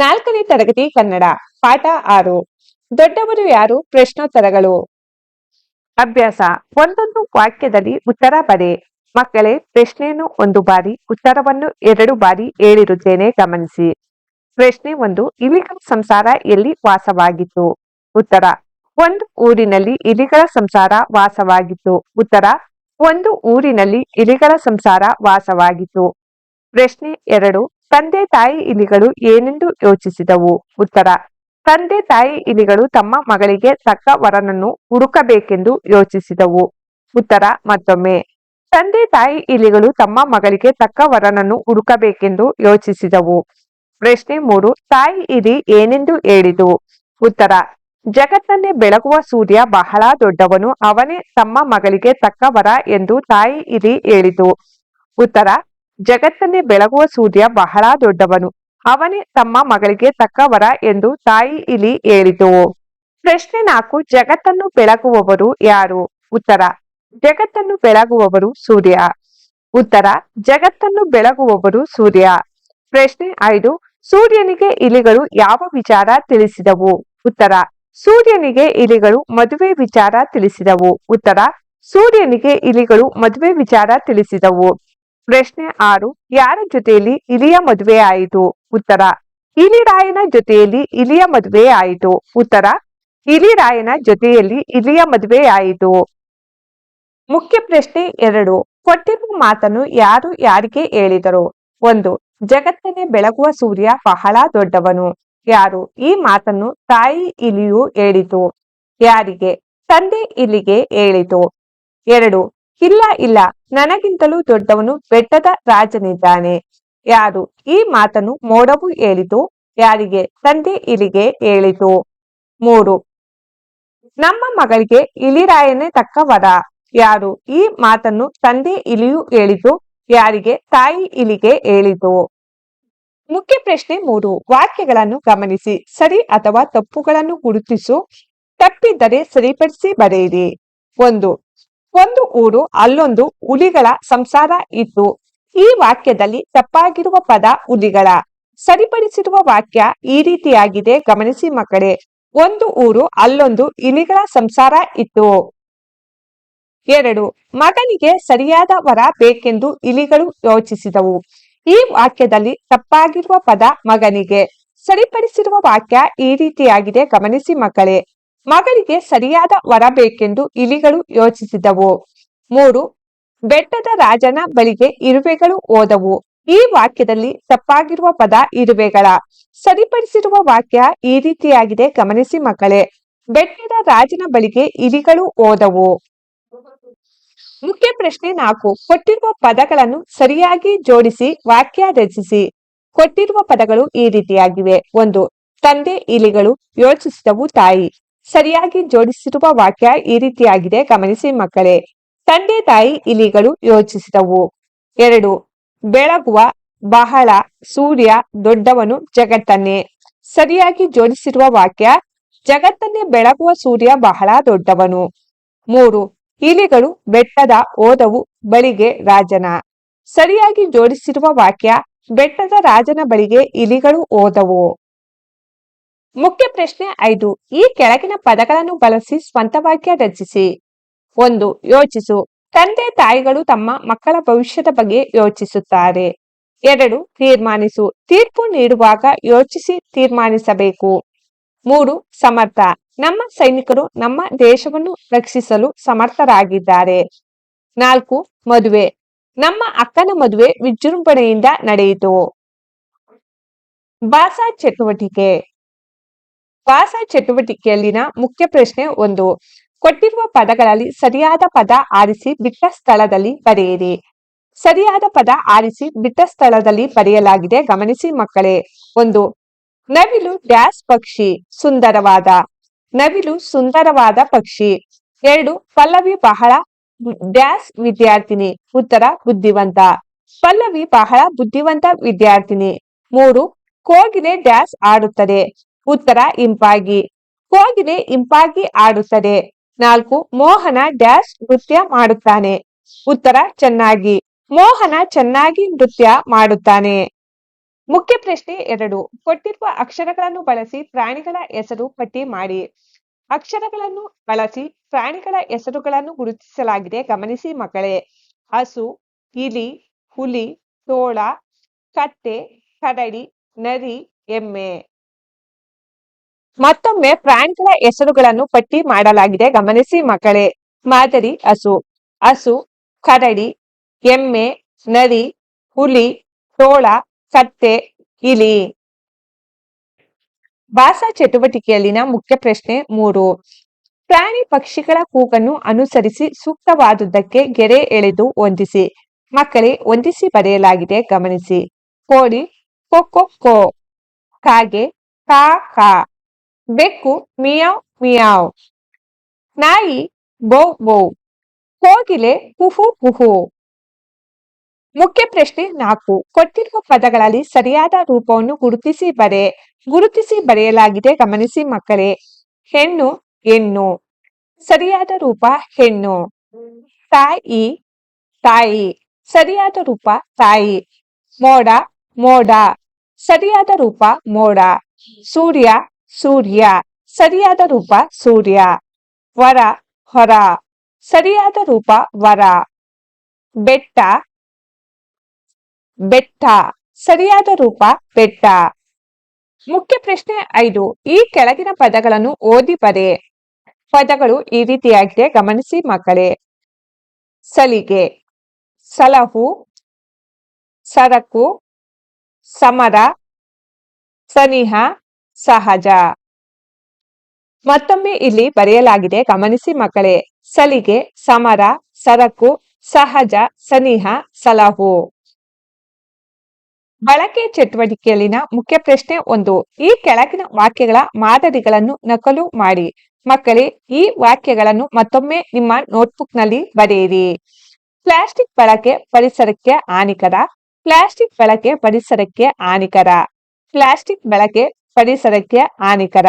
ನಾಲ್ಕನೇ ತರಗತಿ ಕನ್ನಡ, ಪಾಠ ಆರು. ದೊಡ್ಡವರು ಯಾರು? ಪ್ರಶ್ನೋತ್ತರಗಳು. ಅಭ್ಯಾಸ. ಒಂದೊಂದು ವಾಕ್ಯದಲ್ಲಿ ಉತ್ತರ ಬರೆ. ಮಕ್ಕಳೇ, ಪ್ರಶ್ನೆಯನ್ನು ಒಂದು ಬಾರಿ, ಉತ್ತರವನ್ನು ಎರಡು ಬಾರಿ ಹೇಳಿರುತ್ತೇನೆ ಗಮನಿಸಿ. ಪ್ರಶ್ನೆ ಒಂದು ಇಲಿಗಳ ಸಂಸಾರ ಎಲ್ಲಿ ವಾಸವಾಗಿತ್ತು? ಉತ್ತರ, ಒಂದು ಊರಿನಲ್ಲಿ ಇಲಿಗಳ ಸಂಸಾರ ವಾಸವಾಗಿತ್ತು. ಉತ್ತರ, ಒಂದು ಊರಿನಲ್ಲಿ ಇಲಿಗಳ ಸಂಸಾರ ವಾಸವಾಗಿತ್ತು. ಪ್ರಶ್ನೆ ಎರಡು ತಂದೆ ತಾಯಿ ಇಲಿಗಳು ಏನೆಂದು ಯೋಚಿಸಿದವು? ಉತ್ತರ, ತಂದೆ ತಾಯಿ ಇಲಿಗಳು ತಮ್ಮ ಮಗಳಿಗೆ ತಕ್ಕ ವರನನ್ನು ಹುಡುಕಬೇಕೆಂದು ಯೋಚಿಸಿದವು. ಉತ್ತರ, ಮತ್ತೊಮ್ಮೆ, ತಂದೆ ತಾಯಿ ಇಲಿಗಳು ತಮ್ಮ ಮಗಳಿಗೆ ತಕ್ಕ ವರನನ್ನು ಹುಡುಕಬೇಕೆಂದು ಯೋಚಿಸಿದವು. ಪ್ರಶ್ನೆ ಮೂರು, ತಾಯಿ ಇಲಿ ಏನೆಂದು ಹೇಳಿದು ಉತ್ತರ, ಜಗತ್ತನ್ನೇ ಬೆಳಗುವ ಸೂರ್ಯ ಬಹಳ ದೊಡ್ಡವನು, ಅವನೇ ತಮ್ಮ ಮಗಳಿಗೆ ತಕ್ಕ ವರ ಎಂದು ತಾಯಿ ಇಲಿ ಹೇಳಿತು. ಉತ್ತರ ಜಗತ್ತನ್ನೇ ಬೆಳಗುವ ಸೂರ್ಯ ಬಹಳ ದೊಡ್ಡವನು. ಅವನೇ ತಮ್ಮ ಮಗಳಿಗೆ ತಕ್ಕವರ ಎಂದು ತಾಯಿ ಇಲಿ ಹೇಳಿತು. ಪ್ರಶ್ನೆ ನಾಲ್ಕು, ಜಗತ್ತನ್ನು ಬೆಳಗುವವರು ಯಾರು? ಉತ್ತರ, ಜಗತ್ತನ್ನು ಬೆಳಗುವವರು ಸೂರ್ಯ. ಉತ್ತರ, ಜಗತ್ತನ್ನು ಬೆಳಗುವವರು ಸೂರ್ಯ. ಪ್ರಶ್ನೆ ಐದು, ಸೂರ್ಯನಿಗೆ ಇಲಿಗಳು ಯಾವ ವಿಚಾರ ತಿಳಿಸಿದವು? ಉತ್ತರ, ಸೂರ್ಯನಿಗೆ ಇಲಿಗಳು ಮದುವೆ ವಿಚಾರ ತಿಳಿಸಿದವು. ಉತ್ತರ, ಸೂರ್ಯನಿಗೆ ಇಲಿಗಳು ಮದುವೆ ವಿಚಾರ ತಿಳಿಸಿದವು. ಪ್ರಶ್ನೆ ಆರು, ಯಾರ ಜೊತೆಯಲ್ಲಿ ಇಲಿಯ ಮದುವೆ ಆಯಿತು? ಉತ್ತರ ಇಲಿರಾಯನ ಜೊತೆಯಲ್ಲಿ ಇಲಿಯ ಮದುವೆ ಆಯಿತು. ಉತ್ತರ ಇಲಿರಾಯನ ಜೊತೆಯಲ್ಲಿ ಇಲಿಯ ಮದುವೆ ಆಯಿತು. ಮುಖ್ಯ ಪ್ರಶ್ನೆ ಎರಡು, ಕೊಟ್ಟಿರುವ ಮಾತನ್ನು ಯಾರು ಯಾರಿಗೆ ಹೇಳಿದರು? ಒಂದು ಜಗತ್ತನೆ ಬೆಳಗುವ ಸೂರ್ಯ ಬಹಳ ದೊಡ್ಡವನು. ಯಾರು, ಈ ಮಾತನ್ನು ತಾಯಿ ಇಲಿಯು ಹೇಳಿತು. ಯಾರಿಗೆ? ತಂದೆ ಇಲಿಗೆ ಹೇಳಿತು. ಎರಡು ಇಲ್ಲ ಇಲ್ಲ. ನನಗಿಂತಲೂ ದೊಡ್ಡವನು ಬೆಟ್ಟದ ರಾಜನಿದ್ದಾನೆ. ಯಾರು? ಈ ಮಾತನ್ನು ಮೋಡವು ಹೇಳಿತು. ಯಾರಿಗೆ? ತಂದೆ ಇಲಿಗೆ ಹೇಳಿತು. ಮೂರು. ನಮ್ಮ ಮಗಳಿಗೆ ಇಲಿರಾಯನೇ ತಕ್ಕ ವರ ಯಾರು? ಈ ಮಾತನ್ನು ತಂದೆ ಇಲಿಯು ಹೇಳಿತು. ಯಾರಿಗೆ? ತಾಯಿ ಇಲಿಗೆ ಹೇಳಿತು. ಮುಖ್ಯ ಪ್ರಶ್ನೆ ಮೂರು. ವಾಕ್ಯಗಳನ್ನು ಗಮನಿಸಿ. ಸರಿ ಅಥವಾ ತಪ್ಪುಗಳನ್ನು ಗುರುತಿಸು. ತಪ್ಪಿದ್ದರೆ ಸರಿಪಡಿಸಿ ಬರೆಯಿರಿ. ಒಂದು. ಒಂದು ಊರು, ಅಲ್ಲೊಂದು ಹುಲಿಗಳ ಸಂಸಾರ ಇತ್ತು ಈ ವಾಕ್ಯದಲ್ಲಿ ತಪ್ಪಾಗಿರುವ ಪದ ಹುಲಿಗಳ. ಸರಿಪಡಿಸಿರುವ ವಾಕ್ಯ ಈ ರೀತಿಯಾಗಿದೆ, ಗಮನಿಸಿ ಮಕ್ಕಳೇ. ಒಂದು ಊರು, ಅಲ್ಲೊಂದು ಇಲಿಗಳ ಸಂಸಾರ ಇತ್ತು. ಎರಡು, ಮಗನಿಗೆ ಸರಿಯಾದ ವರ ಬೇಕೆಂದು ಇಲಿಗಳು ಯೋಚಿಸಿದವು. ಈ ವಾಕ್ಯದಲ್ಲಿ ತಪ್ಪಾಗಿರುವ ಪದ ಮಗನಿಗೆ. ಸರಿಪಡಿಸಿರುವ ವಾಕ್ಯ ಈ ರೀತಿಯಾಗಿದೆ, ಗಮನಿಸಿ ಮಕ್ಕಳೇ. ಮಗಳಿಗೆ ಸರಿಯಾದ ವರ ಬೇಕೆಂದು ಇಲಿಗಳು ಯೋಚಿಸಿದವು. ಮೂರು, ಬೆಟ್ಟದ ರಾಜನ ಬಳಿಗೆ ಇರುವೆಗಳು ಓದವು ಈ ವಾಕ್ಯದಲ್ಲಿ ತಪ್ಪಾಗಿರುವ ಪದ ಇರುವೆಗಳ. ಸರಿಪಡಿಸಿರುವ ವಾಕ್ಯ ಈ ರೀತಿಯಾಗಿದೆ, ಗಮನಿಸಿ ಮಕ್ಕಳೇ. ಬೆಟ್ಟದ ರಾಜನ ಬಳಿಗೆ ಇಲಿಗಳು ಓದವು ಮುಖ್ಯ ಪ್ರಶ್ನೆ ನಾಲ್ಕು, ಕೊಟ್ಟಿರುವ ಪದಗಳನ್ನು ಸರಿಯಾಗಿ ಜೋಡಿಸಿ, ವಾಕ್ಯ ರಚಿಸಿ. ಕೊಟ್ಟಿರುವ ಪದಗಳು ಈ ರೀತಿಯಾಗಿವೆ. ಒಂದು, ತಂದೆ ಇಲಿಗಳು ಯೋಚಿಸಿದವು ತಾಯಿ. ಸರಿಯಾಗಿ ಜೋಡಿಸಿರುವ ವಾಕ್ಯ ಈ ರೀತಿಯಾಗಿದೆ. ಗಮನಿಸಿ ಮಕ್ಕಳೇ, ತಂದೆ ತಾಯಿ ಇಲಿಗಳು ಯೋಚಿಸಿದವು. ಎರಡು, ಬೆಳಗುವ ಬಹಳ ಸೂರ್ಯ ದೊಡ್ಡವನು ಜಗತ್ತನ್ನೇ. ಸರಿಯಾಗಿ ಜೋಡಿಸಿರುವ ವಾಕ್ಯ, ಜಗತ್ತನ್ನೇ ಬೆಳಗುವ ಸೂರ್ಯ ಬಹಳ ದೊಡ್ಡವನು. ಮೂರು, ಇಲಿಗಳು ಬೆಟ್ಟದ ಓದವು ಬಳಿಗೆ ರಾಜನ. ಸರಿಯಾಗಿ ಜೋಡಿಸಿರುವ ವಾಕ್ಯ, ಬೆಟ್ಟದ ರಾಜನ ಬಳಿಗೆ ಇಲಿಗಳು ಓದವು. ಮುಖ್ಯ ಪ್ರಶ್ನೆ ಐದು. ಈ ಕೆಳಗಿನ ಪದಗಳನ್ನು ಬಳಸಿ ಸ್ವಂತ ವಾಕ್ಯ ರಚಿಸಿ. ಒಂದು, ಯೋಚಿಸು. ತಂದೆ, ತಾಯಿಗಳು ತಮ್ಮ ಮಕ್ಕಳ ಭವಿಷ್ಯದ ಬಗ್ಗೆ ಯೋಚಿಸುತ್ತಾರೆ. ಎರಡು, ತೀರ್ಮಾನಿಸು. ತೀರ್ಪು ನೀಡುವಾಗ ಯೋಚಿಸಿ ತೀರ್ಮಾನಿಸಬೇಕು. ಮೂರು, ಸಮರ್ಥ. ನಮ್ಮ ಸೈನಿಕರು ನಮ್ಮ ದೇಶವನ್ನು ರಕ್ಷಿಸಲು ಸಮರ್ಥರಾಗಿದ್ದಾರೆ. ನಾಲ್ಕು, ಮದುವೆ. ನಮ್ಮ ಅಕ್ಕನ ಮದುವೆ ವಿಜೃಂಭಣೆಯಿಂದ ನಡೆಯಿತು. ಭಾಷಾ ಚಟುವಟಿಕೆ. ಭಾಷಾ ಚಟುವಟಿಕೆಯಲ್ಲಿನ ಮುಖ್ಯ ಪ್ರಶ್ನೆ ಒಂದು. ಕೊಟ್ಟಿರುವ ಪದಗಳಲ್ಲಿ ಸರಿಯಾದ ಪದ ಆರಿಸಿ ಬಿಟ್ಟ ಸ್ಥಳದಲ್ಲಿ ಬರೆಯಿರಿ. ಸರಿಯಾದ ಪದ ಆರಿಸಿ ಬಿಟ್ಟ ಸ್ಥಳದಲ್ಲಿ ಬರೆಯಲಾಗಿದೆ, ಗಮನಿಸಿ ಮಕ್ಕಳೇ. ಒಂದು, ನವಿಲು ಡ್ಯಾಸ್ ಪಕ್ಷಿ, ಸುಂದರವಾದ. ನವಿಲು ಸುಂದರವಾದ ಪಕ್ಷಿ. ಎರಡು, ಪಲ್ಲವಿ ಬಹಳ ಡ್ಯಾಸ್ ವಿದ್ಯಾರ್ಥಿನಿ, ಉತ್ತರ, ಬುದ್ಧಿವಂತ. ಪಲ್ಲವಿ ಬಹಳ ಬುದ್ಧಿವಂತ ವಿದ್ಯಾರ್ಥಿನಿ. ಮೂರು, ಕೋಗಿಲೆ ಡ್ಯಾಸ್ ಆಡುತ್ತದೆ. ಉತ್ತರ ಇಂಪಾಗಿ. ಕೋಗಿಲೆ ಇಂಪಾಗಿ ಆಡುತ್ತದೆ. ನಾಲ್ಕು, ಮೋಹನ ಡ್ಯಾಶ್ ನೃತ್ಯ ಮಾಡುತ್ತಾನೆ. ಉತ್ತರ, ಚೆನ್ನಾಗಿ. ಮೋಹನ ಚೆನ್ನಾಗಿ ನೃತ್ಯ ಮಾಡುತ್ತಾನೆ. ಮುಖ್ಯ ಪ್ರಶ್ನೆ ಎರಡು, ಕೊಟ್ಟಿರುವ ಅಕ್ಷರಗಳನ್ನು ಬಳಸಿ ಪ್ರಾಣಿಗಳ ಹೆಸರು ಪಟ್ಟಿ ಮಾಡಿ. ಅಕ್ಷರಗಳನ್ನು ಬಳಸಿ ಪ್ರಾಣಿಗಳ ಹೆಸರುಗಳನ್ನು ಗುರುತಿಸಲಾಗಿದೆ. ಗಮನಿಸಿ ಮಕ್ಕಳೇ. ಹಸು ಇಲಿ ಹುಲಿ, ತೋಳ, ಕತ್ತೆ, ಕರಡಿ, ನರಿ, ಎಮ್ಮೆ. ಮತ್ತೊಮ್ಮೆ ಪ್ರಾಣಿಗಳ ಹೆಸರುಗಳನ್ನು ಪಟ್ಟಿ ಮಾಡಲಾಗಿದೆ. ಗಮನಿಸಿ ಮಕ್ಕಳೇ, ಮಾದರಿ ಹಸು. ಹಸು, ಕರಡಿ, ಎಮ್ಮೆ, ನರಿ, ಹುಲಿ, ತೋಳ, ಕತ್ತೆ ಇಲಿ ಭಾಷಾ ಚಟುವಟಿಕೆಯಲ್ಲಿನ ಮುಖ್ಯ ಪ್ರಶ್ನೆ ಮೂರು. ಪ್ರಾಣಿ ಪಕ್ಷಿಗಳ ಕೂಗನ್ನು ಅನುಸರಿಸಿ ಸೂಕ್ತವಾದುದಕ್ಕೆ ಗೆರೆ ಎಳೆದು ಹೊಂದಿಸಿ. ಮಕ್ಕಳೇ, ಹೊಂದಿಸಿ ಬರೆಯಲಾಗಿದೆ. ಗಮನಿಸಿ. ಕೋಳಿ ಕೊಕ್ಕೊ ಕೋ. ಕಾಗೆ, ಕಾ ಕಾ. ಬೆಕ್ಕು ಮಿಯಾವ್ ಮಿಯಾವ್. ನಾಯಿ ಬೌ ಬೌ. ಕೋಗಿಲೆ ಹುಹು ಹುಹು. ಮುಖ್ಯ ಪ್ರಶ್ನೆ ನಾಲ್ಕು. ಕೊಟ್ಟಿರುವ ಪದಗಳಲ್ಲಿ ಸರಿಯಾದ ರೂಪವನ್ನು ಗುರುತಿಸಿ ಬರೆ, ಗುರುತಿಸಿ ಬರೆಯಲಾಗಿದೆ, ಗಮನಿಸಿ ಮಕ್ಕಳೇ. ಹೆಣ್ಣು ಹೆಣ್ಣು. ಸರಿಯಾದ ರೂಪ ಹೆಣ್ಣು. ತಾಯಿ ತಾಯಿ. ಸರಿಯಾದ ರೂಪ ತಾಯಿ. ಮೋಡ ಮೋಡ. ಸರಿಯಾದ ರೂಪ ಮೋಡ. ಸೂರ್ಯ ಸೂರ್ಯ. ಸರಿಯಾದ ರೂಪ ಸೂರ್ಯ. ವರ ಹೊರ. ಸರಿಯಾದ ರೂಪ ವರ. ಬೆಟ್ಟ. ಬೆಟ್ಟ. ಸರಿಯಾದ ರೂಪ ಬೆಟ್ಟ. ಮುಖ್ಯ ಪ್ರಶ್ನೆ ಐದು. ಈ ಕೆಳಗಿನ ಪದಗಳನ್ನು ಓದಿ ಬರೆ. ಪದಗಳು ಈ ರೀತಿಯಾಗಿದೆ. ಗಮನಿಸಿ ಮಕ್ಕಳೇ. ಸಲಿಗೆ. ಸಲಹು. ಸರಕು. ಸಮರ. ಸನಿಹ. ಸಹಜ. ಮತ್ತೊಮ್ಮೆ ಇಲ್ಲಿ ಬರೆಯಲಾಗಿದೆ, ಗಮನಿಸಿ ಮಕ್ಕಳೇ, ಸಲಿಗೆ, ಸಮರ, ಸರಕು, ಸಹಜ, ಸನಿಹ, ಸಲಹು. ಬಳಕೆ ಚಟುವಟಿಕೆಯಲ್ಲಿನ ಮುಖ್ಯ ಪ್ರಶ್ನೆ ಒಂದು, ಈ ಕೆಳಗಿನ ವಾಕ್ಯಗಳ ಮಾದರಿಗಳನ್ನು ನಕಲು ಮಾಡಿ. ಮಕ್ಕಳೇ, ಈ ವಾಕ್ಯಗಳನ್ನು ಮತ್ತೊಮ್ಮೆ ನಿಮ್ಮ ನೋಟ್ಬುಕ್ನಲ್ಲಿ ಬರೆಯಿರಿ. ಪ್ಲಾಸ್ಟಿಕ್ ಬಳಕೆ ಪರಿಸರಕ್ಕೆ ಹಾನಿಕರ. ಪ್ಲಾಸ್ಟಿಕ್ ಬಳಕೆ ಪರಿಸರಕ್ಕೆ ಹಾನಿಕರ. ಪ್ಲಾಸ್ಟಿಕ್ ಬಳಕೆ ಪರಿಸರಕ್ಕೆ ಹಾನಿಕರ.